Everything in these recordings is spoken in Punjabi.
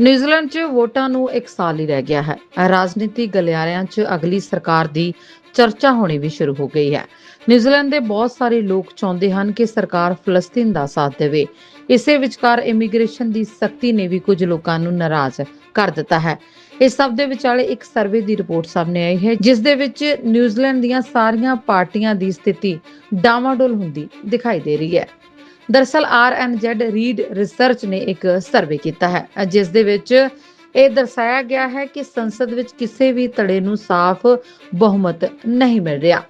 ਨਿਊਜ਼ੀਲੈਂਡ 'ਚ ਵੋਟਾਂ ਨੂੰ ਇੱਕ ਸਾਲ ਹੀ ਰਹਿ ਗਿਆ ਹੈ। ਰਾਜਨੀਤੀ ਗਲਿਆਰਿਆਂ 'ਚ ਅਗਲੀ ਸਰਕਾਰ ਦੀ ਚਰਚਾ ਹੋਣੀ ਵੀ ਸ਼ੁਰੂ ਹੋ ਗਈ ਹੈ। ਨਿਊਜ਼ੀਲੈਂਡ ਦੇ ਬਹੁਤ ਸਾਰੇ ਲੋਕ ਚਾਹੁੰਦੇ ਹਨ ਕਿ ਸਰਕਾਰ ਫਲਸਤੀਨ ਦਾ ਸਾਥ ਦੇਵੇ। ਇਸੇ ਵਿਚਕਾਰ ਇਮੀਗ੍ਰੇਸ਼ਨ ਦੀ ਸਖਤੀ ਨੇ ਵੀ ਕੁਝ ਲੋਕਾਂ ਨੂੰ ਨਾਰਾਜ਼ ਕਰ ਦਿੱਤਾ ਹੈ। ਇਸ ਸਭ ਦੇ ਵਿਚਾਲੇ ਇੱਕ ਸਰਵੇ ਦੀ ਰਿਪੋਰਟ ਸਾਹਮਣੇ ਆਈ ਹੈ, ਜਿਸ ਦੇ ਵਿੱਚ ਨਿਊਜ਼ੀਲੈਂਡ ਦੀਆਂ ਸਾਰੀਆਂ ਪਾਰਟੀਆਂ ਦੀ ਸਥਿਤੀ ਡਾਵਾਡੋਲ ਹੁੰਦੀ ਦਿਖਾਈ ਦੇ ਰਹੀ ਹੈ। ਦਰਸਲ ਆਰਐਨਜ਼ੈਡ ਰੀਡ ਰਿਸਰਚ ਨੇ ਇੱਕ ਸਰਵੇ ਕੀਤਾ ਹੈ, ਜਿਸ ਦੇ ਵਿੱਚ ਇਹ ਦਰਸਾਇਆ ਗਿਆ ਹੈ ਕਿ ਸੰਸਦ ਵਿੱਚ ਕਿਸੇ ਵੀ ਧੜੇ ਨੂੰ ਸਾਫ਼ ਬਹੁਮਤ ਨਹੀਂ ਮਿਲ ਰਿਹਾ।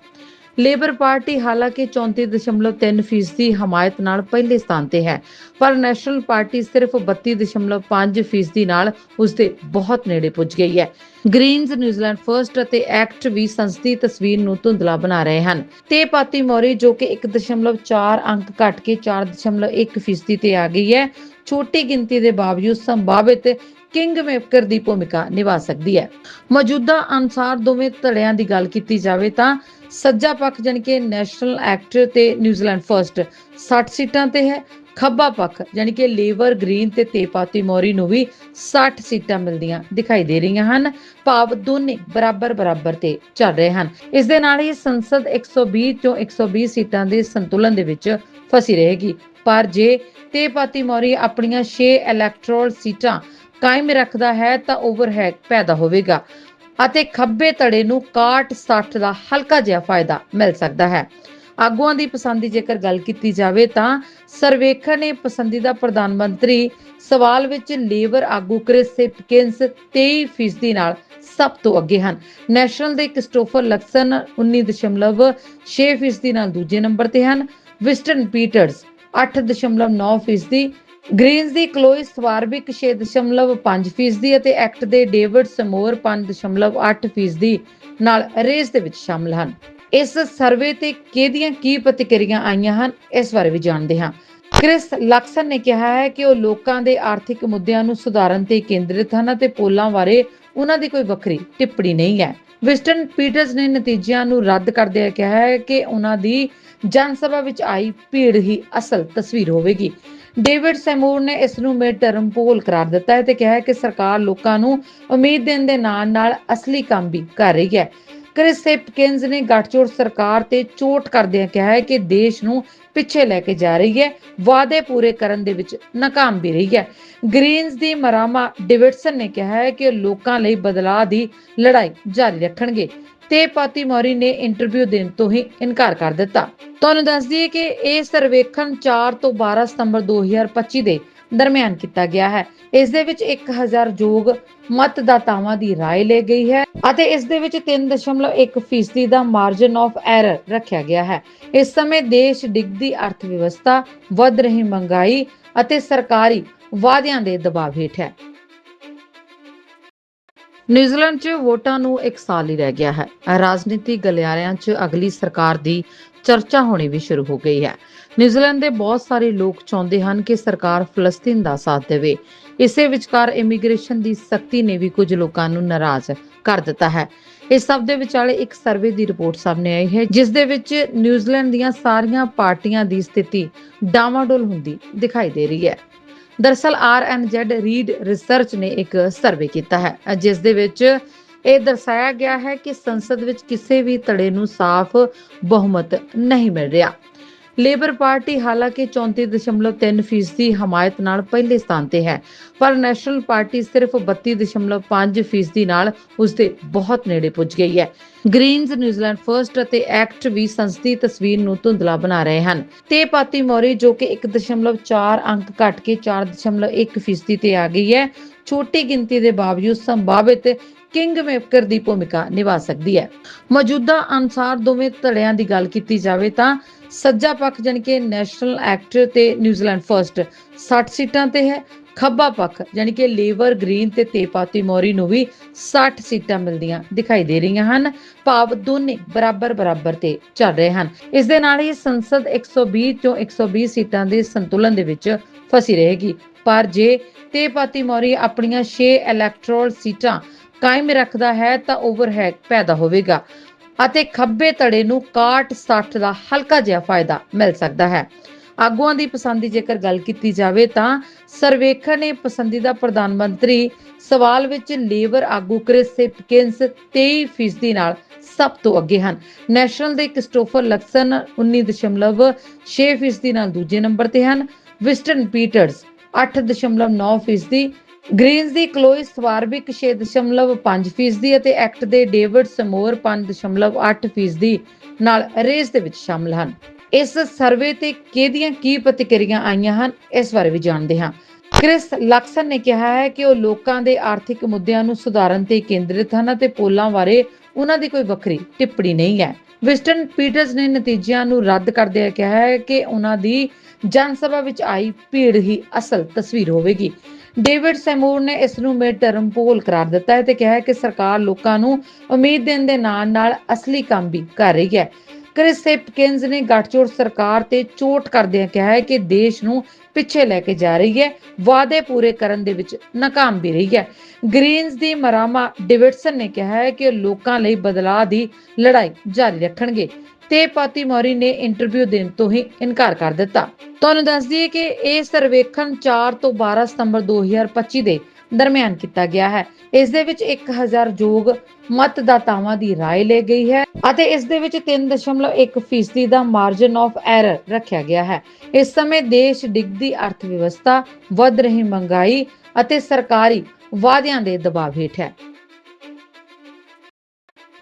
ਲੇਬਰ ਪਾਰਟੀ ਹਾਲਾਂਕਿ 34.3% ਫੀਸਦੀ ਹਮਾਇਤ ਨਾਲ ਪਹਿਲੇ ਸਥਾਨ ਤੇ ਹੈ, ਪਰ ਨੈਸ਼ਨਲ ਪਾਰਟੀ ਸਿਰਫ 32.5% ਫੀਸਦੀ ਨਾਲ ਉਸ ਦੇ ਬਹੁਤ ਨੇੜੇ ਪੁੱਜ ਗਈ ਹੈ। ਗ੍ਰੀਨਜ਼ ਨਿਊਜ਼ੀਲੈਂਡ ਫਰਸਟ ਅਤੇ ਐਕਟ ਵੀ ਸੰਸਦੀ ਤਸਵੀਰ ਨੂੰ ਧੁੰਦਲਾ ਬਣਾ ਰਹੇ ਹਨ। ਤੇ ਪਾਤੀ ਮੌਰੀ ਜੋ ਕਿ 1.4 ਅੰਕ ਘਟ ਕੇ 4.1 ਫੀਸਦੀ ਤੇ ਆ ਗਈ ਹੈ, ਛੋਟੀ ਗਿਣਤੀ ਦੇ ਬਾਵਜੂਦ ਸੰਭਾਵਿਤ ਕਿੰਗ ਮੇਕਰ ਦੀ ਭੂਮਿਕਾ ਨਿਭਾ ਸਕਦੀ ਹੈ। ਮੌਜੂਦਾ ਅਨਸਾਰ ਦੋਵੇਂ ਧੜਿਆਂ ਦੀ ਗੱਲ ਕੀਤੀ ਜਾਵੇ ਤਾਂ ਸੱਜਾ ਪੱਖ ਜਾਣੀ ਕਿ ਨੈਸ਼ਨਲ ਐਕਟ ਤੇ ਨਿਊਜ਼ੀਲੈਂਡ ਫਰਸਟ 60 ਸੀਟਾਂ ਤੇ ਹੈ। ਖੱਬਾ ਪੱਖ ਜਾਣੀ ਕਿ ਲੇਬਰ ਗ੍ਰੀਨ ਤੇ ਤੇਪਾਤੀ ਮੋਰੀ ਨੂੰ ਵੀ 60 ਸੀਟਾਂ ਮਿਲਦੀਆਂ ਦਿਖਾਈ ਦੇ ਰਹੀਆਂ ਹਨ। ਭਾਵ ਦੋਨੇ ਬਰਾਬਰ ਬਰਾਬਰ ਤੇ ਚੱਲ ਰਹੇ ਹਨ। ਇਸ ਦੇ ਨਾਲ ਹੀ ਸੰਸਦ 120 ਤੋਂ 120 ਸੀਟਾਂ ਦੇ ਸੰਤੁਲਨ ਦੇ ਵਿੱਚ ਫਸੀ ਰਹੇਗੀ। ਪਰ ਜੇ ਤੇਪਾਤੀ ਮੋਰੀ ਆਪਣੀਆਂ 6 ਇਲੈਕਟਰਲ ਸੀਟਾਂ ਕਾਇਮ ਰੱਖਦਾ ਹੈ ਤਾਂ ਓਵਰਹੈਡ ਪੈਦਾ ਹੋਵੇਗਾ ਅਤੇ ਖੱਬੇ ਧੜੇ ਨੂੰ 61-60 ਦਾ ਹਲਕਾ ਜਿਹਾ ਫਾਇਦਾ ਮਿਲ ਸਕਦਾ ਹੈ। ਆਗੂਆਂ ਦੀ ਪਸੰਦ ਜੇਕਰ ਗੱਲ ਕੀਤੀ ਜਾਵੇ ਤਾਂ ਸਰਵੇਖਣ ਨੇ ਪਸੰਦੀਦਾ ਪ੍ਰਧਾਨ ਮੰਤਰੀ ਸਵਾਲ ਵਿੱਚ ਲੇਬਰ ਆਗੂ ਕ੍ਰਿਸ ਸਿਪਕਿੰਸ 23% ਨਾਲ ਸਭ ਤੋਂ ਅੱਗੇ ਹਨ। ਨੈਸ਼ਨਲ ਦੇ ਕ੍ਰਿਸਟੋਫਰ ਲਕਸਨ 19.6% ਨਾਲ ਦੂਜੇ ਨੰਬਰ ਤੇ ਹਨ। ਵਿਸਟਨ ਪੀਟਰਸ 8.9% ਗ੍ਰੀਨਜ਼ ਦੀ ਕਲੋਈ ਸਵਾਰਬਿਕ 6.5% ਅਤੇ ਐਕਟ ਦੇ ਡੇਵਿਡ ਸਮੋਰ 5.8% ਨਾਲ ਰੇਸ ਦੇ ਵਿੱਚ ਸ਼ਾਮਲ ਹਨ। ਇਸ ਸਰਵੇ ਤੇ ਕਿਹਦੀਆਂ ਕੀ ਪ੍ਰਤੀਕਿਰਿਆ ਆਈਆਂ ਹਨ, ਇਸ ਬਾਰੇ ਵੀ ਜਾਣਦੇ ਹਾਂ। ਕ੍ਰਿਸ ਲਕਸਨ ਨੇ ਕਿਹਾ ਹੈ ਕਿ ਉਹ ਲੋਕਾਂ ਦੇ ਆਰਥਿਕ ਮੁੱਦਿਆਂ ਨੂੰ ਸੁਧਾਰਨ ਤੇ ਕੇਂਦਰਿਤ ਹਨ ਅਤੇ ਪੋਲਾਂ ਬਾਰੇ ਉਹਨਾਂ ਦੀ ਕੋਈ ਵੱਖਰੀ ਟਿੱਪਣੀ ਨਹੀਂ ਹੈ। ਵਿਸਟਨ ਪੀਟਰਸ ਨੇ ਨਤੀਜਿਆਂ ਨੂੰ ਰੱਦ ਕਰਦਿਆਂ ਕਿਹਾ ਹੈ ਕਿ ਉਹਨਾਂ ਦੀ ਜਨ ਸਭਾ ਵਿੱਚ ਆਈ ਭੀੜ ਹੀ ਅਸਲ ਤਸਵੀਰ ਹੋਵੇਗੀ। ਡੇਵਿਡ ਸੈਮੂਰ ਨੇ ਇਸ ਨੂੰ ਮਿਡ ਟਰਮ ਪੋਲ ਕਰਾਰ ਦਿੱਤਾ ਹੈ ਤੇ ਕਿਹਾ ਹੈ ਕਿ ਸਰਕਾਰ ਲੋਕਾਂ ਨੂੰ ਉਮੀਦ ਦੇਣ ਦੇ ਨਾਲ ਨਾਲ ਅਸਲੀ ਕੰਮ ਵੀ ਕਰ ਰਹੀ ਹੈ। ਕ੍ਰਿਸ ਹਿਪਕਿੰਸ ਨੇ ਗੱਠਜੋੜ ਸਰਕਾਰ ਤੇ ਚੋਟ ਕਰਦਿਆਂ ਕਿਹਾ ਹੈ ਕਿ ਦੇਸ਼ ਨੂੰ ਪਿੱਛੇ ਲੈ ਕੇ ਜਾ ਰਹੀ ਹੈ, ਵਾਅਦੇ ਪੂਰੇ ਕਰਨ ਦੇ ਵਿੱਚ ਨਾਕਾਮ ਵੀ ਰਹੀ ਹੈ। ਗ੍ਰੀਨਜ਼ ਦੀ ਮਰਾਮਾ ਡਿਵਿਡਸਨ ਨੇ ਕਿਹਾ ਹੈ ਕਿ ਲੋਕਾਂ ਲਈ ਬਦਲਾਅ ਦੀ ਲੜਾਈ ਜਾਰੀ ਰੱਖਣਗੇ ਤੇ ਪਾਤੀ ਮੌਰੀ ਨੇ ਇੰਟਰਵਿਊ ਦੇਣ ਤੋਂ ਹੀ ਇਨਕਾਰ ਕਰ ਦਿੱਤਾ। ਤੁਹਾਨੂੰ ਦੱਸ ਦਈਏ ਕਿ ਇਹ ਸਰਵੇਖਣ 4 ਤੋਂ 12 ਸਤੰਬਰ 2025 ਦੇ ਦਰਮਿਆਨ ਕੀਤਾ ਗਿਆ ਹੈ ਇਸ ਦੇ ਵਿੱਚ 1000 ਯੋਗ ਮਤਦਾਤਾਵਾਂ ਦੀ رائے ਲਈ ਗਈ ਹੈ ਅਤੇ ਇਸ ਦੇ ਵਿੱਚ 3.1 ਫੀਸਦੀ ਦਾ ਮਾਰਜਨ ਆਫ ਐਰਰ ਰੱਖਿਆ ਗਿਆ ਹੈ ਇਸ ਸਮੇਂ ਦੇਸ਼ ਡਿੱਗਦੀ ਅਰਥ ਵਿਵਸਥਾ ਵੱਧ ਰਹੀ ਮਹਿੰਗਾਈ ਅਤੇ ਸਰਕਾਰੀ ਵਾਅਦਿਆਂ ਦੇ ਦਬਾਅ ਹੇਠ ਹੈ ਨਿਊਜ਼ੀਲੈਂਡ 'ਚ ਵੋਟਾਂ ਨੂੰ ਇੱਕ ਸਾਲ ਹੀ ਰਹਿ ਗਿਆ ਹੈ ਰਾਜਨੀਤੀ ਗਲਿਆਰਿਆਂ 'ਚ ਅਗਲੀ ਸਰਕਾਰ ਦੀ ਚਰਚਾ ਹੋਣੀ ਵੀ ਸ਼ੁਰੂ ਹੋ ਗਈ ਹੈ। ਨਿਊਜ਼ੀਲੈਂਡ ਦੇ ਬਹੁਤ ਸਾਰੇ ਲੋਕ ਚਾਹੁੰਦੇ ਹਨ ਕਿ ਸਰਕਾਰ ਫਲਸਤੀਨ ਦਾ ਸਾਥ ਦੇਵੇ। ਇਸੇ ਵਿਚਕਾਰ ਇਮੀਗ੍ਰੇਸ਼ਨ ਦੀ ਸਖਤੀ ਨੇ ਵੀ ਕੁਝ ਲੋਕਾਂ ਨੂੰ ਨਾਰਾਜ਼ ਕਰ ਦਿੱਤਾ ਹੈ। ਇਸ ਸਭ ਦੇ ਵਿਚਾਲੇ ਇੱਕ ਸਰਵੇ ਦੀ ਰਿਪੋਰਟ ਸਾਹਮਣੇ ਆਈ ਹੈ, ਜਿਸ ਦੇ ਵਿੱਚ ਨਿਊਜ਼ੀਲੈਂਡ ਦੀਆਂ ਸਾਰੀਆਂ ਪਾਰਟੀਆਂ ਦੀ ਸਥਿਤੀ ਡਾਵਾਡੋਲ ਹੁੰਦੀ ਦਿਖਾਈ ਦੇ ਰਹੀ ਹੈ। ਦਰਸਲ ਆਰਐਨਜ਼ੈਡ ਰੀਡ ਰਿਸਰਚ ਨੇ ਇੱਕ ਸਰਵੇ ਕੀਤਾ ਹੈ, ਜਿਸ ਦੇ ਵਿੱਚ ਇਹ ਦਰਸਾਇਆ ਗਿਆ ਹੈ ਕਿ ਸੰਸਦ ਵਿੱਚ ਕਿਸੇ ਵੀ ਧੜੇ ਨੂੰ ਸਾਫ਼ ਬਹੁਮਤ ਨਹੀਂ ਮਿਲ ਰਿਹਾ। ਲੇਬਰ ਪਾਰਟੀ ਹਾਲਾਂਕਿ 34.3% ਫੀਸਦੀ ਹਮਾਇਤ ਨਾਲ ਪਹਿਲੇ ਸਥਾਨ ਤੇ ਹੈ, ਪਰ ਨੈਸ਼ਨਲ ਪਾਰਟੀ ਸਿਰਫ 32.5% ਨਾਲ ਉਸ ਦੇ ਬਹੁਤ ਨੇੜੇ ਪੁੱਜ ਗਈ ਹੈ। ਗ੍ਰੀਨਜ਼ ਨਿਊਜ਼ੀਲੈਂਡ ਫਰਸਟ ਅਤੇ ਐਕਟ ਵੀ ਸੰਸਦੀ ਤਸਵੀਰ ਨੂੰ ਧੁੰਦਲਾ ਬਣਾ ਰਹੇ ਹਨ। ਤੇ ਪਾਤੀ ਮੋਰੀ ਜੋ ਕਿ 1.4 ਅੰਕ ਘਟ ਕੇ 4.1 ਫੀਸਦੀ ਤੇ ਆ ਗਈ ਹੈ, ਛੋਟੀ ਗਿਣਤੀ ਦੇ ਬਾਵਜੂਦ ਸੰਭਾਵਿਤ ਕਿੰਗ ਮੇਕਰ ਦੀ ਭੂਮਿਕਾ ਨਿਭਾ ਸਕਦੀ ਹੈ। ਮੌਜੂਦਾ ਅਨਸਾਰ ਦੋਵੇਂ ਧੜਿਆਂ ਦੀ ਗੱਲ ਕੀਤੀ ਜਾਵੇ ਤਾਂ ਸੱਜਾ ਪੱਖ ਜਾਣੀ ਕਿ ਨੈਸ਼ਨਲ ਐਕਟ ਤੇ ਨਿਊਜ਼ੀਲੈਂਡ ਫਰਸਟ 60 ਸੀਟਾਂ ਤੇ ਹੈ। ਖੱਬਾ ਪੱਖ ਜਾਣੀ ਕਿ ਲੇਬਰ ਗ੍ਰੀਨ ਤੇ ਤੇਪਾਤੀ ਮੋਰੀ ਨੂੰ ਵੀ 60 ਸੀਟਾਂ ਮਿਲਦੀਆਂ ਦਿਖਾਈ ਦੇ ਰਹੀਆਂ ਹਨ। ਭਾਵ ਦੋਨੇ ਬਰਾਬਰ ਬਰਾਬਰ ਤੇ ਚੱਲ ਰਹੇ ਹਨ। ਇਸ ਦੇ ਨਾਲ ਹੀ ਸੰਸਦ 120 ਤੋਂ 120 ਸੀਟਾਂ ਦੇ ਸੰਤੁਲਨ ਦੇ ਵਿੱਚ ਫਸੀ ਰਹੇਗੀ। ਪਰ ਜੇ ਤੇਪਾਤੀ ਮੋਰੀ ਆਪਣੀਆਂ 6 ਇਲੈਕਟਰਲ ਸੀਟਾਂ ਕਾਇਮ ਰੱਖਦਾ ਹੈ ਤਾਂ ਓਵਰਹੈਡ ਪੈਦਾ ਹੋਵੇਗਾ ਅਤੇ ਖੱਬੇ ਧੜੇ ਨੂੰ 61-60 ਦਾ ਹਲਕਾ ਜਿਹਾ ਫਾਇਦਾ ਮਿਲ ਸਕਦਾ ਹੈ। ਆਗੂਆਂ ਦੀ ਪਸੰਦ ਜੇਕਰ ਗੱਲ ਕੀਤੀ ਜਾਵੇ ਤਾਂ ਸਰਵੇਖਣ ਨੇ ਪਸੰਦੀਦਾ ਪ੍ਰਧਾਨ ਮੰਤਰੀ ਸਵਾਲ ਵਿੱਚ ਲੇਬਰ ਆਗੂ ਕ੍ਰਿਸ ਹਿਪਕਿੰਸ 23% ਨਾਲ ਸਭ ਤੋਂ ਅੱਗੇ ਹਨ। ਨੈਸ਼ਨਲ ਦੇ ਕ੍ਰਿਸਟੋਫਰ ਲਕਸਨ 19.6% ਨਾਲ ਦੂਜੇ ਨੰਬਰ ਤੇ ਹਨ। ਵਿਸਟਨ ਪੀਟਰਸ 8.9% ਗ੍ਰੀਨਸ ਦੀ ਕਲੋਈ ਸਵਾਰਬਿਕ 6.5% ਅਤੇ ਐਕਟ ਦੇ ਡੇਵਿਡ ਸਮੋਰ 5.8% ਨਾਲ ਰੇਸ ਦੇ ਵਿੱਚ ਸ਼ਾਮਲ ਹਨ। ਇਸ ਸਰਵੇ ਤੇ ਕਿਹਦੀਆਂ ਕੀ ਪ੍ਰਤੀਕਿਰਿਆ ਆਈਆਂ ਹਨ, ਇਸ ਬਾਰੇ ਵੀ ਜਾਣਦੇ ਹਾਂ। ਕ੍ਰਿਸ ਲਕਸਨ ਨੇ ਕਿਹਾ ਹੈ ਕਿ ਉਹ ਲੋਕਾਂ ਦੇ ਆਰਥਿਕ ਮੁੱਦਿਆਂ ਨੂੰ ਸੁਧਾਰਨ ਤੇ ਕੇਂਦਰਿਤ ਹਨ ਅਤੇ ਪੋਲਾਂ ਬਾਰੇ ਉਹਨਾਂ ਦੀ ਕੋਈ ਵੱਖਰੀ ਟਿੱਪਣੀ ਨਹੀਂ ਹੈ। ਵਿਸਟਨ ਪੀਟਰਸ ਨੇ ਨਤੀਜਿਆਂ ਨੂੰ ਰੱਦ ਕਰਦਿਆਂ ਕਿਹਾ ਹੈ ਕਿ ਉਹਨਾਂ ਦੀ ਜਨ ਸਭਾ ਵਿੱਚ ਆਈ ਭੀੜ ਹੀ ਅਸਲ ਤਸਵੀਰ ਹੋਵੇਗੀ। ਡੇਵਿਡ ਸੈਮੂਰ ਨੇ ਇਸ ਨੂੰ ਮਿਡ ਟਰਮ ਪੋਲ ਕਰਾਰ ਦਿੱਤਾ ਹੈ ਤੇ ਕਿਹਾ ਹੈ ਕਿ ਸਰਕਾਰ ਲੋਕਾਂ ਨੂੰ ਉਮੀਦ ਦੇਣ ਦੇ ਨਾਲ ਨਾਲ ਅਸਲੀ ਕੰਮ ਵੀ ਕਰ ਰਹੀ ਹੈ। ਕ੍ਰਿਸ ਹਿਪਕਿੰਸ ਨੇ ਗੱਠਜੋੜ ਸਰਕਾਰ ਤੇ ਚੋਟ ਕਰਦਿਆਂ ਕਿਹਾ ਹੈ ਕਿ ਦੇਸ਼ ਨੂੰ ਪਿੱਛੇ ਲੈ ਕੇ ਜਾ ਰਹੀ ਹੈ, ਵਾਅਦੇ ਪੂਰੇ ਕਰਨ ਦੇ ਵਿੱਚ ਨਾਕਾਮ ਵੀ ਰਹੀ ਹੈ। ਗ੍ਰੀਨਸ ਦੀ ਮਰਾਮਾ ਡੇਵਿਡਸਨ ਨੇ ਕਿਹਾ ਹੈ ਕਿ ਲੋਕਾਂ ਲਈ ਬਦਲਾਅ ਦੀ ਲੜਾਈ ਜਾਰੀ ਰੱਖਣਗੇ। ਤੇ ਪਾਤੀ ਮੌਰੀ ਨੇ ਇੰਟਰਵਿਊ ਦੇਣ ਤੋਂ ਹੀ ਇਨਕਾਰ ਕਰ ਦਿੱਤਾ ਤੁਹਾਨੂੰ ਦੱਸ ਦਈਏ ਕਿ ਇਹ ਸਰਵੇਖਣ 4 ਤੋਂ 12 ਸਤੰਬਰ 2025 ਦੇ ਦਰਮਿਆਨ ਕੀਤਾ ਗਿਆ ਹੈ ਇਸ ਦੇ ਵਿੱਚ 1000 ਯੋਗ ਮਤਦਾਤਾਵਾਂ ਦੀ رائے ਲਈ ਗਈ ਹੈ ਅਤੇ ਇਸ ਦੇ ਵਿੱਚ 3.1 ਫੀਸਦੀ ਦਾ ਮਾਰਜਨ ਆਫ ਐਰਰ ਰੱਖਿਆ ਗਿਆ ਹੈ ਇਸ ਸਮੇਂ ਦੇਸ਼ ਡਿੱਗਦੀ ਅਰਥ ਵਿਵਸਥਾ ਵੱਧ ਰਹੀ ਮਹਿੰਗਾਈ ਅਤੇ ਸਰਕਾਰੀ ਵਾਅਦਿਆਂ ਦੇ ਦਬਾਅ ਹੇਠ ਹੈ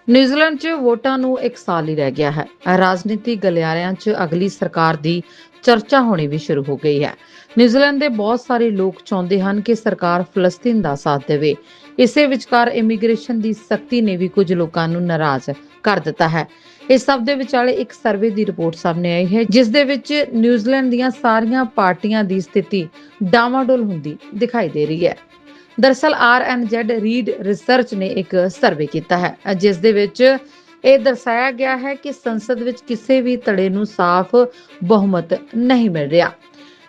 ਨਿਊਜ਼ੀਲੈਂਡ 'ਚ ਵੋਟਾਂ ਨੂੰ ਇੱਕ ਸਾਲ ਹੀ ਰਹਿ ਗਿਆ ਹੈ। ਰਾਜਨੀਤੀ ਗਲਿਆਰਿਆਂ 'ਚ ਅਗਲੀ ਸਰਕਾਰ ਦੀ ਚਰਚਾ ਹੋਣੀ ਵੀ ਸ਼ੁਰੂ ਹੋ ਗਈ ਹੈ। ਨਿਊਜ਼ੀਲੈਂਡ ਦੇ ਬਹੁਤ ਸਾਰੇ ਲੋਕ ਚਾਹੁੰਦੇ ਹਨ ਕਿ ਸਰਕਾਰ ਫਲਸਤੀਨ ਦਾ ਸਾਥ ਦੇਵੇ। ਇਸੇ ਵਿਚਕਾਰ ਇਮੀਗ੍ਰੇਸ਼ਨ ਦੀ ਸਖਤੀ ਨੇ ਵੀ ਕੁਝ ਲੋਕਾਂ ਨੂੰ ਨਾਰਾਜ਼ ਕਰ ਦਿੱਤਾ ਹੈ। ਇਸ ਸਭ ਦੇ ਵਿਚਾਲੇ ਇੱਕ ਸਰਵੇ ਦੀ ਰਿਪੋਰਟ ਸਾਹਮਣੇ ਆਈ ਹੈ, ਜਿਸ ਦੇ ਵਿੱਚ ਨਿਊਜ਼ੀਲੈਂਡ ਦੀਆਂ ਸਾਰੀਆਂ ਪਾਰਟੀਆਂ ਦੀ ਸਥਿਤੀ ਡਾਵਾਡੋਲ ਹੁੰਦੀ ਦਿਖਾਈ ਦੇ ਰਹੀ ਹੈ। ਦਰਸਲ ਆਰਐਨਜ਼ੈਡ ਰੀਡ ਰਿਸਰਚ ਨੇ ਇੱਕ ਸਰਵੇ ਕੀਤਾ ਹੈ, ਜਿਸ ਦੇ ਵਿੱਚ ਇਹ ਦਰਸਾਇਆ ਗਿਆ ਹੈ ਕਿ ਸੰਸਦ ਵਿੱਚ ਕਿਸੇ ਵੀ ਧੜੇ ਨੂੰ ਸਾਫ਼ ਬਹੁਮਤ ਨਹੀਂ ਮਿਲ ਰਿਹਾ।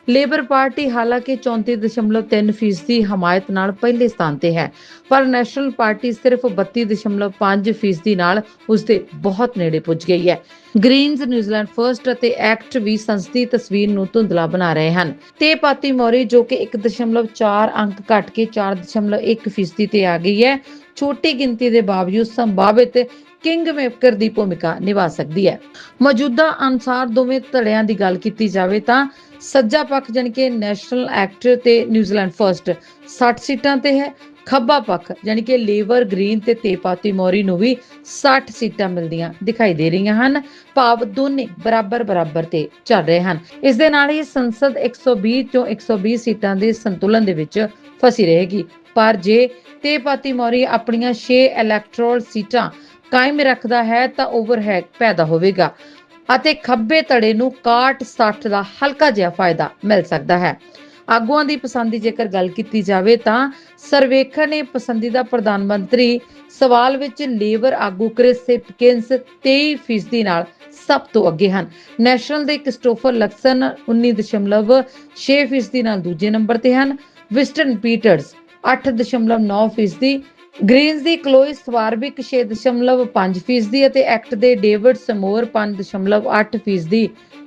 ਲੇਬਰ ਪਾਰਟੀ ਹਾਲਾਂਕਿ 34.3% ਫੀਸਦੀ ਹਮਾਇਤ ਨਾਲ ਪਹਿਲੇ ਸਥਾਨ ਤੇ ਹੈ, ਪਰ ਨੈਸ਼ਨਲ ਪਾਰਟੀ ਸਿਰਫ 32.5% ਫੀਸਦੀ ਨਾਲ ਉਸਦੇ ਬਹੁਤ ਨੇੜੇ ਪੁੱਜ ਗਈ ਹੈ। ਗ੍ਰੀਨਜ਼ ਨਿਊਜ਼ੀਲੈਂਡ ਫਰਸਟ ਅਤੇ ਐਕਟ ਵੀ ਸੰਸਦੀ ਤਸਵੀਰ ਨੂੰ ਧੁੰਦਲਾ ਬਣਾ ਰਹੇ ਹਨ। ਤੇ ਪਾਤੀ ਮੌਰੀ ਜੋ ਕਿ 1.4 ਅੰਕ ਘਟ ਕੇ 4.1 ਫੀਸਦੀ ਤੇ ਆ ਗਈ ਹੈ, ਛੋਟੀ ਗਿਣਤੀ ਦੇ ਬਾਵਜੂਦ ਸੰਭਾਵਿਤ ਕਿੰਗ ਮੇਕਰ ਦੀ ਭੂਮਿਕਾ ਨਿਭਾ ਸਕਦੀ ਹੈ। ਮੌਜੂਦਾ ਅਨਸਾਰ ਦੋਵੇਂ ਧੜਿਆਂ ਦੀ ਗੱਲ ਕੀਤੀ ਜਾਵੇ ਤਾਂ ਸੱਜਾ ਪੱਖ ਜਾਣੀ ਕਿ ਨੈਸ਼ਨਲ ਐਕਟ ਤੇ ਨਿਊਜ਼ੀਲੈਂਡ ਫਰਸਟ 60 ਸੀਟਾਂ ਤੇ ਹੈ। ਖੱਬਾ ਪੱਖ ਜਾਣੀ ਕਿ ਲੇਬਰ ਗ੍ਰੀਨ ਤੇ ਤੇਪਾਤੀ ਮੌਰੀ ਨੂੰ ਵੀ 60 ਸੀਟਾਂ ਮਿਲਦੀਆਂ ਦਿਖਾਈ ਦੇ ਰਹੀਆਂ ਹਨ। ਭਾਵ ਦੋਨੇ ਬਰਾਬਰ ਬਰਾਬਰ ਤੇ ਚੱਲ ਰਹੇ ਹਨ। ਇਸ ਦੇ ਨਾਲ ਹੀ ਸੰਸਦ 120 ਤੋਂ 120 ਸੀਟਾਂ ਦੇ ਸੰਤੁਲਨ ਦੇ ਵਿੱਚ ਫਸੀ ਰਹੇਗੀ। ਪਰ ਜੇ ਤੇਪਾਤੀ ਮੌਰੀ ਆਪਣੀਆਂ 6 ਇਲੈਕਟਰਲ ਸੀਟਾਂ ਕਾਇਮ ਰੱਖਦਾ ਹੈ ਤਾਂ ਓਵਰਹੈਡ ਪੈਦਾ ਹੋਵੇਗਾ ਅਤੇ ਖੱਬੇ ਧੜੇ ਨੂੰ 61-60 ਦਾ ਹਲਕਾ ਜਿਹਾ ਫਾਇਦਾ ਮਿਲ ਸਕਦਾ ਹੈ। ਆਗੂਆਂ ਦੀ ਪਸੰਦ ਜੇਕਰ ਗੱਲ ਕੀਤੀ ਜਾਵੇ ਤਾਂ ਸਰਵੇਖਣ ਨੇ ਪਸੰਦੀਦਾ ਪ੍ਰਧਾਨ ਮੰਤਰੀ ਸਵਾਲ ਵਿੱਚ ਲੇਬਰ ਆਗੂ ਕ੍ਰਿਸ ਹਿਪਕਿੰਸ 23% ਨਾਲ ਸਭ ਤੋਂ ਅੱਗੇ ਹਨ। ਨੈਸ਼ਨਲ ਦੇ ਕ੍ਰਿਸਟੋਫਰ ਲਕਸਨ 19.6% ਨਾਲ ਦੂਜੇ ਨੰਬਰ ਤੇ ਹਨ। ਵਿਸਟਨ ਪੀਟਰਸ 8.9% ਗ੍ਰੀਨਸ ਦੀ ਕਲੋਈ ਸਵਾਰਬਿਕ 6.5% ਅਤੇ ਐਕਟ ਦੇ ਡੇਵਿਡ ਸਮੋਰ 5.8%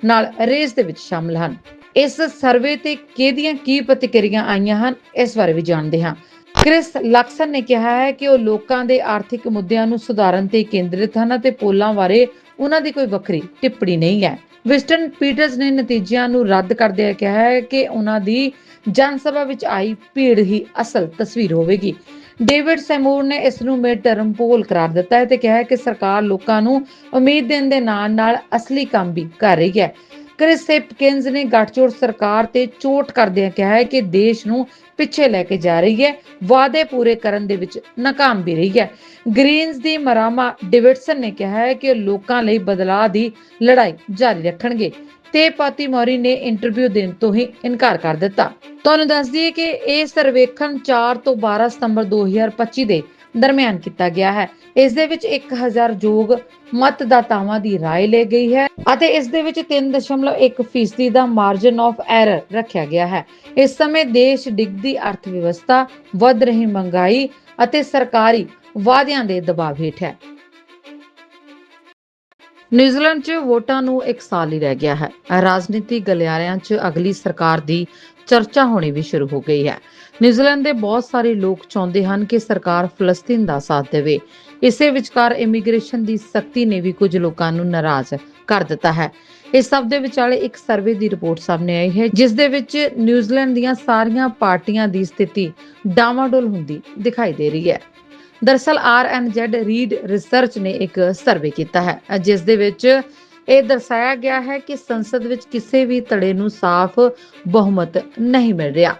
ਨਾਲ ਰੇਸ ਦੇ ਵਿੱਚ ਸ਼ਾਮਲ ਹਨ। ਇਸ ਸਰਵੇ ਤੇ ਕਿਹਦੀਆਂ ਕੀ ਪ੍ਰਤੀਕਿਰਿਆ ਆਈਆਂ ਹਨ, ਇਸ ਬਾਰੇ ਵੀ ਜਾਣਦੇ ਹਾਂ। ਕ੍ਰਿਸ ਲਕਸਨ ਨੇ ਕਿਹਾ ਹੈ ਕਿ ਉਹ ਲੋਕਾਂ ਦੇ ਆਰਥਿਕ ਮੁੱਦਿਆਂ ਨੂੰ ਸੁਧਾਰਨ ਤੇ ਕੇਂਦਰਿਤ ਹਨ ਅਤੇ ਪੋਲਾਂ ਬਾਰੇ ਉਹਨਾਂ ਦੀ ਕੋਈ ਵੱਖਰੀ ਟਿੱਪਣੀ ਨਹੀਂ ਹੈ। ਵਿਸਟਨ ਪੀਟਰਸ ਨੇ ਨਤੀਜਿਆਂ ਨੂੰ ਰੱਦ ਕਰਦਿਆਂ ਕਿਹਾ ਹੈ ਕਿ ਉਹਨਾਂ ਦੀ ਜਨ ਸਭਾ ਵਿੱਚ ਆਈ ਭੀੜ ਹੀ ਅਸਲ ਤਸਵੀਰ ਹੋਵੇਗੀ। ਡੇਵਿਡ ਸੈਮੂਰ ਨੇ ਇਸ ਨੂੰ ਮਿਡ ਟਰਮ ਪੋਲ ਕਰਾਰ ਦਿੱਤਾ ਹੈ ਤੇ ਕਿਹਾ ਹੈ ਕਿ ਸਰਕਾਰ ਲੋਕਾਂ ਨੂੰ ਉਮੀਦ ਦੇਣ ਦੇ ਨਾਲ ਨਾਲ ਅਸਲੀ ਕੰਮ ਵੀ ਕਰ ਰਹੀ ਹੈ। ਕ੍ਰਿਸ ਹਿਪਕਿੰਸ ਨੇ ਗੱਠਜੋੜ ਸਰਕਾਰ ਤੇ ਚੋਟ ਕਰਦਿਆਂ ਕਿਹਾ ਹੈ ਕਿ ਦੇਸ਼ ਨੂੰ ਪਿੱਛੇ ਲੈ ਕੇ ਜਾ ਰਹੀ ਹੈ, ਵਾਅਦੇ ਪੂਰੇ ਕਰਨ ਦੇ ਵਿੱਚ ਨਾਕਾਮ ਵੀ ਰਹੀ ਹੈ। ਗ੍ਰੀਨਸ ਦੀ ਮਰਾਮਾ ਡੇਵਿਡਸਨ ਨੇ ਕਿਹਾ ਹੈ ਕਿ ਲੋਕਾਂ ਲਈ ਬਦਲਾਅ ਦੀ ਲੜਾਈ ਜਾਰੀ ਰੱਖਣਗੇ। ਤੇ ਪਾਤੀ ਮੌਰੀ ਨੇ ਇੰਟਰਵਿਊ ਦੇਣ ਤੋਂ ਹੀ ਇਨਕਾਰ ਕਰ ਦਿੱਤਾ ਤੁਹਾਨੂੰ ਦੱਸ ਦਈਏ ਕਿ ਇਹ ਸਰਵੇਖਣ 4 ਤੋਂ 12 ਸਤੰਬਰ 2025 ਦੇ ਦਰਮਿਆਨ ਕੀਤਾ ਗਿਆ ਹੈ ਇਸ ਦੇ ਵਿੱਚ 1000 ਯੋਗ ਮਤਦਾਤਾਵਾਂ ਦੀ رائے ਲਈ ਗਈ ਹੈ ਅਤੇ ਇਸ ਦੇ ਵਿੱਚ 3.1 ਫੀਸਦੀ ਦਾ ਮਾਰਜਨ ਆਫ ਐਰਰ ਰੱਖਿਆ ਗਿਆ ਹੈ ਇਸ ਸਮੇਂ ਦੇਸ਼ ਡਿੱਗਦੀ ਅਰਥ ਵਿਵਸਥਾ ਵੱਧ ਰਹੀ ਮਹਿੰਗਾਈ ਅਤੇ ਸਰਕਾਰੀ ਵਾਅਦਿਆਂ ਦੇ ਦਬਾਅ ਹੇਠ ਹੈ ਨਿਊਜ਼ੀਲੈਂਡ 'ਚ ਵੋਟਾਂ ਨੂੰ ਇੱਕ ਸਾਲ ਹੀ ਰਹਿ ਗਿਆ ਹੈ। ਰਾਜਨੀਤੀ ਗਲਿਆਰਿਆਂ 'ਚ ਅਗਲੀ ਸਰਕਾਰ ਦੀ ਚਰਚਾ ਹੋਣੀ ਵੀ ਸ਼ੁਰੂ ਹੋ ਗਈ ਹੈ। ਨਿਊਜ਼ੀਲੈਂਡ ਦੇ ਬਹੁਤ ਸਾਰੇ ਲੋਕ ਚਾਹੁੰਦੇ ਹਨ ਕਿ ਸਰਕਾਰ ਫਲਸਤੀਨ ਦਾ ਸਾਥ ਦੇਵੇ। ਇਸੇ ਵਿਚਕਾਰ ਇਮੀਗ੍ਰੇਸ਼ਨ ਦੀ ਸਖਤੀ ਨੇ ਵੀ ਕੁਝ ਲੋਕਾਂ ਨੂੰ ਨਾਰਾਜ਼ ਕਰ ਦਿੱਤਾ ਹੈ। ਇਸ ਸਭ ਦੇ ਵਿਚਾਲੇ ਇੱਕ ਸਰਵੇ ਦੀ ਰਿਪੋਰਟ ਸਾਹਮਣੇ ਆਈ ਹੈ, ਜਿਸ ਦੇ ਵਿੱਚ ਨਿਊਜ਼ੀਲੈਂਡ ਦੀਆਂ ਸਾਰੀਆਂ ਪਾਰਟੀਆਂ ਦੀ ਸਥਿਤੀ ਡਾਵਾਡੋਲ ਹੁੰਦੀ ਦਿਖਾਈ ਦੇ ਰਹੀ ਹੈ। ਦਰਸਲ ਆਰਐਨਜ਼ੈਡ ਰੀਡ ਰਿਸਰਚ ਨੇ ਇੱਕ ਸਰਵੇ ਕੀਤਾ ਹੈ, ਜਿਸ ਦੇ ਵਿੱਚ ਇਹ ਦਰਸਾਇਆ ਗਿਆ ਹੈ ਕਿ ਸੰਸਦ ਵਿੱਚ ਕਿਸੇ ਵੀ ਧੜੇ ਨੂੰ ਸਾਫ਼ ਬਹੁਮਤ ਨਹੀਂ ਮਿਲ ਰਿਹਾ।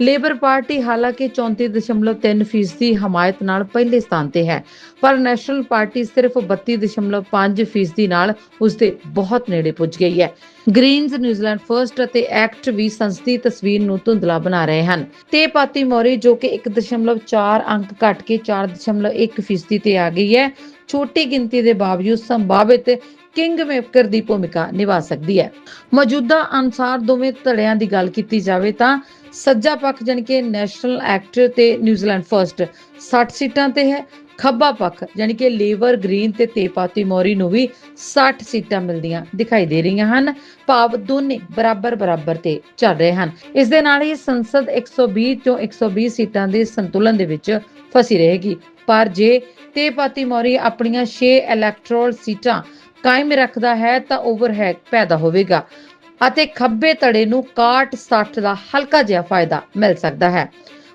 ਲੇਬਰ ਪਾਰਟੀ ਹਾਲਾਂਕਿ 34.3% ਫੀਸਦੀ ਹਮਾਇਤ ਨਾਲ ਪਹਿਲੇ ਸਥਾਨ ਤੇ ਹੈ, ਪਰ ਨੈਸ਼ਨਲ ਪਾਰਟੀ ਸਿਰਫ 32.5% ਫੀਸਦੀ ਨਾਲ ਉਸ ਦੇ ਬਹੁਤ ਨੇੜੇ ਪੁੱਜ ਗਈ ਹੈ। ਗ੍ਰੀਨਜ਼ ਨਿਊਜ਼ੀਲੈਂਡ ਫਰਸਟ ਅਤੇ ਐਕਟ ਵੀ ਸੰਸਦੀ ਤਸਵੀਰ ਨੂੰ ਧੁੰਦਲਾ ਬਣਾ ਰਹੇ ਹਨ। ਤੇ ਪਾਤੀ ਮੋਰੀ ਜੋ ਕਿ 1.4 ਅੰਕ ਘਟ ਕੇ 4.1 ਫੀਸਦੀ ਤੇ ਆ ਗਈ ਹੈ ਛੋਟੀ ਗਿਣਤੀ ਦੇ ਬਾਵਜੂਦ ਸੰਭਾਵਿਤ ਕਿੰਗ ਮੇਕਰ ਦੀ ਭੂਮਿਕਾ ਨਿਭਾ ਸਕਦੀ ਹੈ। ਮੌਜੂਦਾ ਅਨੁਸਾਰ ਦੋਵੇਂ ਧੜਿਆਂ ਦੀ ਗੱਲ ਕੀਤੀ ਜਾਵੇ ਤਾਂ ਸੱਜਾ ਪੱਖ ਜਾਣੀ ਕਿ ਨੈਸ਼ਨਲ ਐਕਟ ਤੇ ਨਿਊਜ਼ੀਲੈਂਡ ਫਰਸਟ 60 ਸੀਟਾਂ ਤੇ ਹੈ ਖੱਬਾ ਪੱਖ, ਜਾਣੀ ਕਿ ਲੇਬਰ ਗ੍ਰੀਨ ਤੇ ਤੇਪਾਤੀ ਮੋਰੀ ਨੂੰ ਵੀ 60 ਸੀਟਾਂ ਮਿਲਦੀਆਂ ਦਿਖਾਈ ਦੇ ਰਹੀਆਂ ਹਨ। ਭਾਵ ਦੋਨੇ ਬਰਾਬਰ ਬਰਾਬਰ ਤੇ ਚੱਲ ਰਹੇ ਹਨ। ਇਸ ਦੇ ਨਾਲ ਹੀ ਸੰਸਦ 120 ਤੋਂ 120 ਸੀਟਾਂ ਦੇ ਸੰਤੁਲਨ ਦੇ ਵਿੱਚ ਫਸੀ ਰਹੇਗੀ। ਪਰ ਜੇ ਤੇਪਾਤੀ ਮੋਰੀ ਆਪਣੀਆਂ 6 ਇਲੈਕਟ੍ਰੋਲ ਸੀਟਾਂ ਕਾਇਮ ਰੱਖਦਾ ਹੈ, ਤਾਂ ਓਵਰਹੈਡ ਪੈਦਾ ਹੋਵੇਗਾ ਅਤੇ ਖੱਬੇ ਧੜੇ ਨੂੰ 61-60 ਦਾ ਹਲਕਾ ਜਿਹਾ ਫਾਇਦਾ ਮਿਲ ਸਕਦਾ ਹੈ।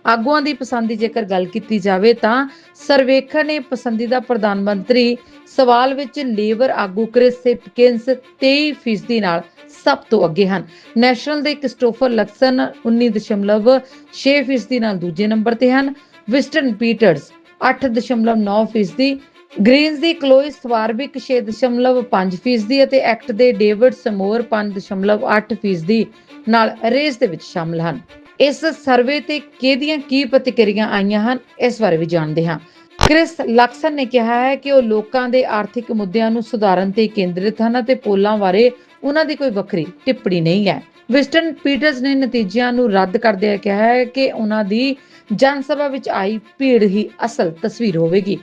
ਆਗੂਆਂ ਦੀ ਪਸੰਦ ਦੀ ਜੇਕਰ ਗੱਲ ਕੀਤੀ ਜਾਵੇ ਤਾਂ ਸਰਵੇਖਣ ਨੇ ਪਸੰਦੀਦਾ ਪ੍ਰਧਾਨ ਮੰਤਰੀ ਸਵਾਲ ਵਿੱਚ ਲੇਬਰ ਆਗੂ ਕ੍ਰਿਸ ਸਿਪਕਿੰਸ 23% ਨਾਲ ਸਭ ਤੋਂ ਅੱਗੇ ਹਨ। ਨੈਸ਼ਨਲ ਦੇ ਕ੍ਰਿਸਟੋਫਰ ਲਕਸਨ 19.6% ਨਾਲ ਦੂਜੇ ਨੰਬਰ ਤੇ ਹਨ। ਵਿਸਟਨ ਪੀਟਰਸ 8.9% ਗ੍ਰੀਨਸ ਦੀ ਕਲੋਈ ਸਵਾਰਬਿਕ 6.5% ਅਤੇ ਐਕਟ ਦੇ ਡੇਵਿਡ ਸਮੋਰ 5.8% ਨਾਲ ਰੇਸ ਦੇ ਵਿੱਚ ਸ਼ਾਮਲ ਹਨ। ਇਸ ਸਰਵੇ ਤੇ ਕਿਹਦੀਆਂ ਕੀ ਪ੍ਰਤੀਕਿਰਿਆ ਆਈਆਂ ਹਨ, ਇਸ ਬਾਰੇ ਵੀ ਜਾਣਦੇ ਹਾਂ। ਕ੍ਰਿਸ ਲਕਸਨ ਨੇ ਕਿਹਾ ਹੈ ਕਿ ਉਹ ਲੋਕਾਂ ਦੇ ਆਰਥਿਕ ਮੁੱਦਿਆਂ ਨੂੰ ਸੁਧਾਰਨ ਤੇ ਕੇਂਦਰਿਤ ਹਨ ਅਤੇ ਪੋਲਾਂ ਬਾਰੇ ਉਹਨਾਂ ਦੀ ਕੋਈ ਵੱਖਰੀ ਟਿੱਪਣੀ ਨਹੀਂ ਹੈ। ਵਿਸਟਨ ਪੀਟਰਸ ਨੇ ਨਤੀਜਿਆਂ ਨੂੰ ਰੱਦ ਕਰਦਿਆਂ ਕਿਹਾ ਹੈ ਕਿ ਉਹਨਾਂ ਦੀ ਜਨ ਸਭਾ ਵਿੱਚ ਆਈ ਭੀੜ ਹੀ ਅਸਲ ਤਸਵੀਰ ਹੋਵੇਗੀ।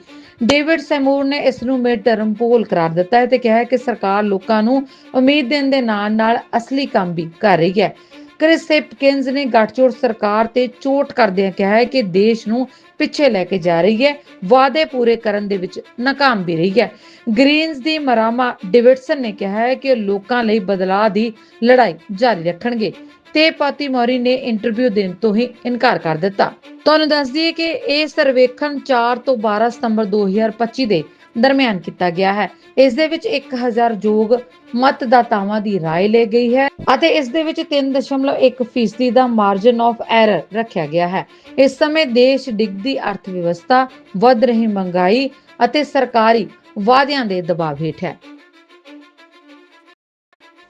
ਡੇਵਿਡ ਸੈਮੂਰ ਨੇ ਇਸ ਨੂੰ ਮਿਡ ਟਰਮ ਪੋਲ ਕਰਾਰ ਦਿੱਤਾ ਹੈ ਤੇ ਕਿਹਾ ਹੈ ਕਿ ਸਰਕਾਰ ਲੋਕਾਂ ਨੂੰ ਉਮੀਦ ਦੇਣ ਦੇ ਨਾਲ ਨਾਲ ਅਸਲੀ ਕੰਮ ਵੀ ਕਰ ਰਹੀ ਹੈ। ਕ੍ਰਿਸ ਹਿਪਕਿੰਸ ਨੇ ਗੱਠਜੋੜ ਸਰਕਾਰ ਤੇ ਚੋਟ ਕਰਦਿਆਂ ਕਿਹਾ ਹੈ ਕਿ ਦੇਸ਼ ਨੂੰ ਪਿੱਛੇ ਲੈ ਕੇ ਜਾ ਰਹੀ ਹੈ, ਵਾਅਦੇ ਪੂਰੇ ਕਰਨ ਦੇ ਵਿੱਚ ਨਾਕਾਮ ਵੀ ਰਹੀ ਹੈ। ਗ੍ਰੀਨਸ ਦੀ ਮਰਾਮਾ ਡਿਵਿਡਸਨ ਨੇ ਕਿਹਾ ਹੈ ਕਿ ਲੋਕਾਂ ਲਈ ਬਦਲਾਅ ਦੀ ਲੜਾਈ ਜਾਰੀ ਰੱਖਣਗੇ। ਤੇ ਪਾਤੀ ਮੌਰੀ ਨੇ ਇੰਟਰਵਿਊ ਦੇਣ ਤੋਂ ਹੀ ਇਨਕਾਰ ਕਰ ਦਿੱਤਾ ਤੁਹਾਨੂੰ ਦੱਸ ਦਈਏ ਕਿ ਇਹ ਸਰਵੇਖਣ 4 ਤੋਂ 12 ਸਤੰਬਰ 2025 ਦੇ ਦਰਮਿਆਨ ਕੀਤਾ ਗਿਆ ਹੈ ਇਸ ਦੇ ਵਿੱਚ 1000 ਯੋਗ ਮਤਦਾਤਾਵਾਂ ਦੀ رائے ਲਈ ਗਈ ਹੈ ਅਤੇ ਇਸ ਦੇ ਵਿੱਚ 3.1 ਫੀਸਦੀ ਦਾ ਮਾਰਜਨ ਆਫ ਐਰਰ ਰੱਖਿਆ ਗਿਆ ਹੈ ਇਸ ਸਮੇਂ ਦੇਸ਼ ਡਿੱਗਦੀ ਅਰਥ ਵਿਵਸਥਾ ਵੱਧ ਰਹੀ ਮਹਿੰਗਾਈ ਅਤੇ ਸਰਕਾਰੀ ਵਾਅਦਿਆਂ ਦੇ ਦਬਾਅ ਹੇਠ ਹੈ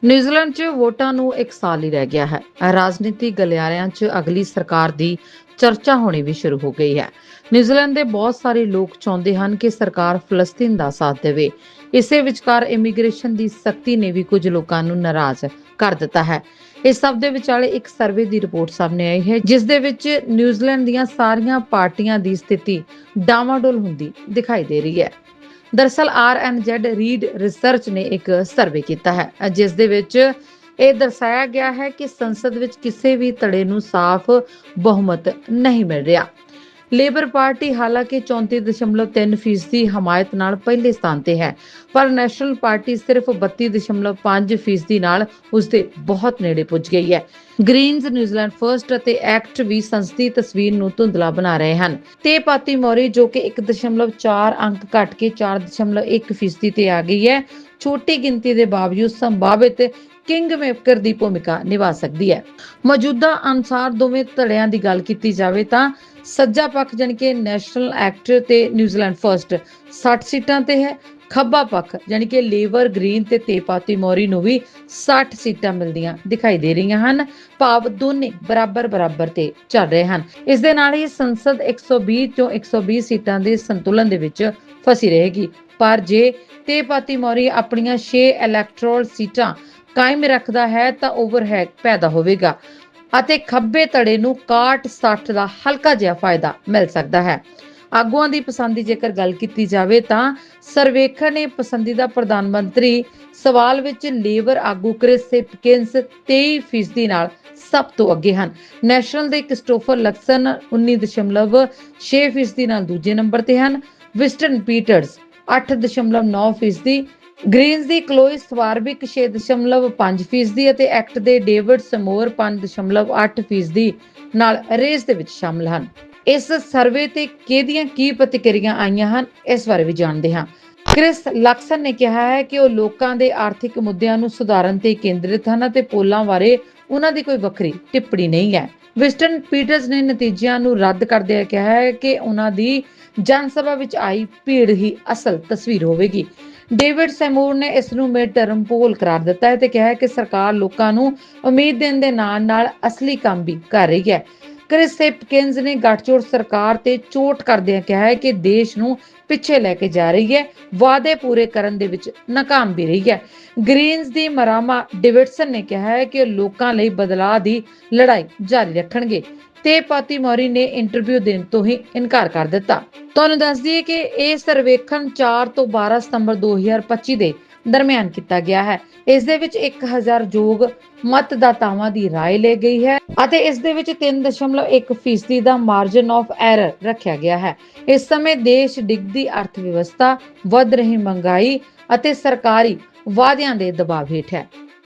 ਨਿਊਜ਼ੀਲੈਂਡ 'ਚ ਵੋਟਾਂ ਨੂੰ ਇੱਕ ਸਾਲ ਹੀ ਰਹਿ ਗਿਆ ਹੈ। ਰਾਜਨੀਤੀ ਗਲਿਆਰਿਆਂ 'ਚ ਅਗਲੀ ਸਰਕਾਰ ਦੀ ਚਰਚਾ ਹੋਣੀ ਵੀ ਸ਼ੁਰੂ ਹੋ ਗਈ ਹੈ। ਨਿਊਜ਼ੀਲੈਂਡ ਦੇ ਬਹੁਤ ਸਾਰੇ ਲੋਕ ਚਾਹੁੰਦੇ ਹਨ ਕਿ ਸਰਕਾਰ ਫਲਸਤੀਨ ਦਾ ਸਾਥ ਦੇਵੇ। ਇਸੇ ਵਿਚਕਾਰ ਇਮੀਗ੍ਰੇਸ਼ਨ ਦੀ ਸਖਤੀ ਨੇ ਵੀ ਕੁਝ ਲੋਕਾਂ ਨੂੰ ਨਾਰਾਜ਼ ਕਰ ਦਿੱਤਾ ਹੈ। ਇਸ ਸਭ ਦੇ ਵਿਚਾਲੇ ਇੱਕ ਸਰਵੇ ਦੀ ਰਿਪੋਰਟ ਸਾਹਮਣੇ ਆਈ ਹੈ, ਜਿਸ ਦੇ ਵਿੱਚ ਨਿਊਜ਼ੀਲੈਂਡ ਦੀਆਂ ਸਾਰੀਆਂ ਪਾਰਟੀਆਂ ਦੀ ਸਥਿਤੀ ਡਾਵਾਡੋਲ ਹੁੰਦੀ ਦਿਖਾਈ ਦੇ ਰਹੀ ਹੈ। ਦਰਸਲ ਆਰਐਨਜ਼ੈਡ ਰੀਡ ਰਿਸਰਚ ਨੇ ਇੱਕ ਸਰਵੇ ਕੀਤਾ ਹੈ, ਜਿਸ ਦੇ ਵਿੱਚ ਇਹ ਦਰਸਾਇਆ ਗਿਆ ਹੈ ਕਿ ਸੰਸਦ ਵਿੱਚ ਕਿਸੇ ਵੀ ਧੜੇ ਨੂੰ ਸਾਫ਼ ਬਹੁਮਤ ਨਹੀਂ ਮਿਲ ਰਿਹਾ। ਲੇਬਰ ਪਾਰਟੀ ਹਾਲਾਂਕਿ 34.3% ਫੀਸਦੀ ਹਮਾਇਤ ਨਾਲ ਪਹਿਲੇ ਸਥਾਨ ਤੇ ਹੈ, ਪਰ ਨੈਸ਼ਨਲ ਪਾਰਟੀ ਸਿਰਫ 32.5% ਫੀਸਦੀ ਨਾਲ ਉਸ ਦੇ ਬਹੁਤ ਨੇੜੇ ਪੁੱਜ ਗਈ ਹੈ। ਗ੍ਰੀਨਜ਼ ਨਿਊਜ਼ੀਲੈਂਡ ਫਰਸਟ ਅਤੇ ਐਕਟ ਵੀ ਸੰਸਦੀ ਤਸਵੀਰ ਨੂੰ ਧੁੰਦਲਾ ਬਣਾ ਰਹੇ ਹਨ। ਤੇ ਪਾਤੀ ਮੌਰੀ ਜੋ ਕਿ 1.4 ਅੰਕ ਘਟ ਕੇ 4.1 ਫੀਸਦੀ ਤੇ ਆ ਗਈ ਹੈ, ਛੋਟੀ ਗਿਣਤੀ ਦੇ ਬਾਵਜੂਦ ਸੰਭਾਵਿਤ ਕਿੰਗ ਮੇਕਰ ਦੀ ਭੂਮਿਕਾ ਨਿਭਾ ਸਕਦੀ ਹੈ। ਮੌਜੂਦਾ ਅਨੁਸਾਰ ਦੋਵੇਂ ਧੜਿਆਂ ਦੀ ਗੱਲ ਕੀਤੀ ਜਾਵੇ ਤਾਂ ਸੱਜਾ ਪੱਖ ਜਾਣੀ ਕਿ ਨੈਸ਼ਨਲ ਐਕਟ ਤੇ ਨਿਊਜ਼ੀਲੈਂਡ ਫਰਸਟ 60 ਸੀਟਾਂ ਤੇ ਹੈ, ਖੱਬਾ ਪੱਖ ਜਾਣੀ ਕਿ ਲੇਬਰ ਗ੍ਰੀਨ ਤੇ ਤੇਪਾਤੀ ਮੋਰੀ ਨੂੰ ਵੀ 60 ਸੀਟਾਂ ਮਿਲਦੀਆਂ ਦਿਖਾਈ ਦੇ ਰਹੀਆਂ ਹਨ। ਭਾਵ ਦੋਨੇ ਬਰਾਬਰ ਬਰਾਬਰ ਤੇ ਚੱਲ ਰਹੇ ਹਨ। ਇਸ ਦੇ ਨਾਲ ਹੀ ਸੰਸਦ 120 ਤੋਂ 120 ਸੀਟਾਂ ਦੇ ਸੰਤੁਲਨ ਦੇ ਵਿੱਚ ਫਸੀ ਰਹੇਗੀ। ਪਰ ਜੇ ਤੇਪਾਤੀ ਮੋਰੀ ਆਪਣੀਆਂ 6 ਇਲੈਕਟਰਲ ਸੀਟਾਂ ਕਾਇਮ ਰੱਖਦਾ ਹੈ ਤਾਂ ਓਵਰਹੈਡ ਪੈਦਾ ਹੋਵੇਗਾ। ਅਤੇ ਖੱਬੇ ਧੜੇ ਨੂੰ 61-60 ਦਾ ਹਲਕਾ ਜਿਹਾ ਫਾਇਦਾ ਮਿਲ ਸਕਦਾ ਹੈ। ਆਗੂਆਂ ਦੀ ਪਸੰਦ ਜੇਕਰ ਗੱਲ ਕੀਤੀ ਜਾਵੇ ਤਾਂ ਸਰਵੇਖਣ ਨੇ ਪਸੰਦੀਦਾ ਪ੍ਰਧਾਨ ਮੰਤਰੀ ਸਵਾਲ ਵਿੱਚ ਲੇਬਰ ਆਗੂ ਕ੍ਰਿਸ ਹਿਪਕਿੰਸ 23% ਨਾਲ ਸਭ ਤੋਂ ਅੱਗੇ ਹਨ। ਨੈਸ਼ਨਲ ਦੇ ਕ੍ਰਿਸਟੋਫਰ ਲਕਸਨ 19.6% ਨਾਲ ਦੂਜੇ ਨੰਬਰ ਤੇ ਹਨ। ਵਿਸਟਨ ਪੀਟਰਸ 8.9% ਗ੍ਰੀਨਸ ਦੀ ਕਲੋਈ ਸਵਾਰਬਿਕ 6.5% ਅਤੇ ਐਕਟ ਦੇ ਡੇਵਿਡ ਸਮੋਰ 5.8% ਨਾਲ ਰੇਸ ਦੇ ਵਿੱਚ ਸ਼ਾਮਲ ਹਨ। ਇਸ ਸਰਵੇ ਤੇ ਕਿਹਦੀਆਂ ਕੀ ਪ੍ਰਤੀਕਿਰਿਆ ਆਈਆਂ ਹਨ, ਇਸ ਬਾਰੇ ਵੀ ਜਾਣਦੇ ਹਾਂ। ਕ੍ਰਿਸ ਲਕਸਨ ਨੇ ਕਿਹਾ ਹੈ ਕਿ ਉਹ ਲੋਕਾਂ ਦੇ ਆਰਥਿਕ ਮੁੱਦਿਆਂ ਨੂੰ ਸੁਧਾਰਨ ਤੇ ਕੇਂਦਰਿਤ ਹਨ ਅਤੇ ਪੋਲਾਂ ਬਾਰੇ ਉਹਨਾਂ ਦੀ ਕੋਈ ਵੱਖਰੀ ਟਿੱਪਣੀ ਨਹੀਂ ਹੈ। ਵਿਸਟਨ ਪੀਟਰਸ ਨੇ ਨਤੀਜਿਆਂ ਨੂੰ ਰੱਦ ਕਰਦਿਆਂ ਕਿਹਾ ਹੈ ਕਿ ਉਹਨਾਂ ਦੀ ਜਨ ਸਭਾ ਵਿੱਚ ਆਈ ਭੀੜ ਹੀ ਅਸਲ ਤਸਵੀਰ ਹੋਵੇਗੀ। ਡੇਵਿਡ ਸੈਮੂਰ ਨੇ ਇਸ ਨੂੰ ਮਿਡ ਟਰਮ ਪੋਲ ਕਰਾਰ ਦਿੱਤਾ ਹੈ ਤੇ ਕਿਹਾ ਹੈ ਕਿ ਸਰਕਾਰ ਲੋਕਾਂ ਨੂੰ ਉਮੀਦ ਦੇਣ ਦੇ ਨਾਲ ਨਾਲ ਅਸਲੀ ਕੰਮ ਵੀ ਕਰ ਰਹੀ ਹੈ। ਕ੍ਰਿਸ ਹਿਪਕਿੰਸ ਨੇ ਗੱਠਜੋੜ ਸਰਕਾਰ ਤੇ ਚੋਟ ਕਰਦਿਆਂ ਕਿਹਾ ਹੈ ਕਿ ਦੇਸ਼ ਨੂੰ ਪਿੱਛੇ ਲੈ ਕੇ ਜਾ ਰਹੀ ਹੈ, ਵਾਅਦੇ ਪੂਰੇ ਕਰਨ ਦੇ ਵਿੱਚ ਨਾਕਾਮ ਵੀ ਰਹੀ ਹੈ। ਗ੍ਰੀਨਸ ਦੀ ਮਰਾਮਾ ਡੇਵਿਡਸਨ ਨੇ ਕਿਹਾ ਹੈ ਕਿ ਲੋਕਾਂ ਲਈ ਬਦਲਾਅ ਦੀ ਲੜਾਈ ਜਾਰੀ ਰੱਖਣਗੇ ਤੇ ਪਾਤੀ ਮੌਰੀ ਨੇ ਇੰਟਰਵਿਊ ਦੇਣ ਤੋਂ ਹੀ ਇਨਕਾਰ ਕਰ ਦਿੱਤਾ। ਤੁਹਾਨੂੰ ਦੱਸ ਦਈਏ ਕਿ ਇਹ ਸਰਵੇਖਣ 4 ਤੋਂ 12 ਸਤੰਬਰ 2025 ਦੇ ਦਰਮਿਆਨ ਕੀਤਾ ਗਿਆ ਹੈ ਇਸ ਦੇ ਵਿੱਚ 1000 ਯੋਗ ਮਤਦਾਤਾਵਾਂ ਦੀ رائے ਲਈ ਗਈ ਹੈ ਅਤੇ ਇਸ ਦੇ ਵਿੱਚ 3.1 ਫੀਸਦੀ ਦਾ ਮਾਰਜਨ ਆਫ ਐਰਰ ਰੱਖਿਆ ਗਿਆ ਹੈ ਇਸ ਸਮੇਂ ਦੇਸ਼ ਡਿੱਗਦੀ ਅਰਥ ਵਿਵਸਥਾ ਵੱਧ ਰਹੀ ਮਹਿੰਗਾਈ ਅਤੇ ਸਰਕਾਰੀ ਵਾਅਦਿਆਂ ਦੇ ਦਬਾਅ ਹੇਠ ਹੈ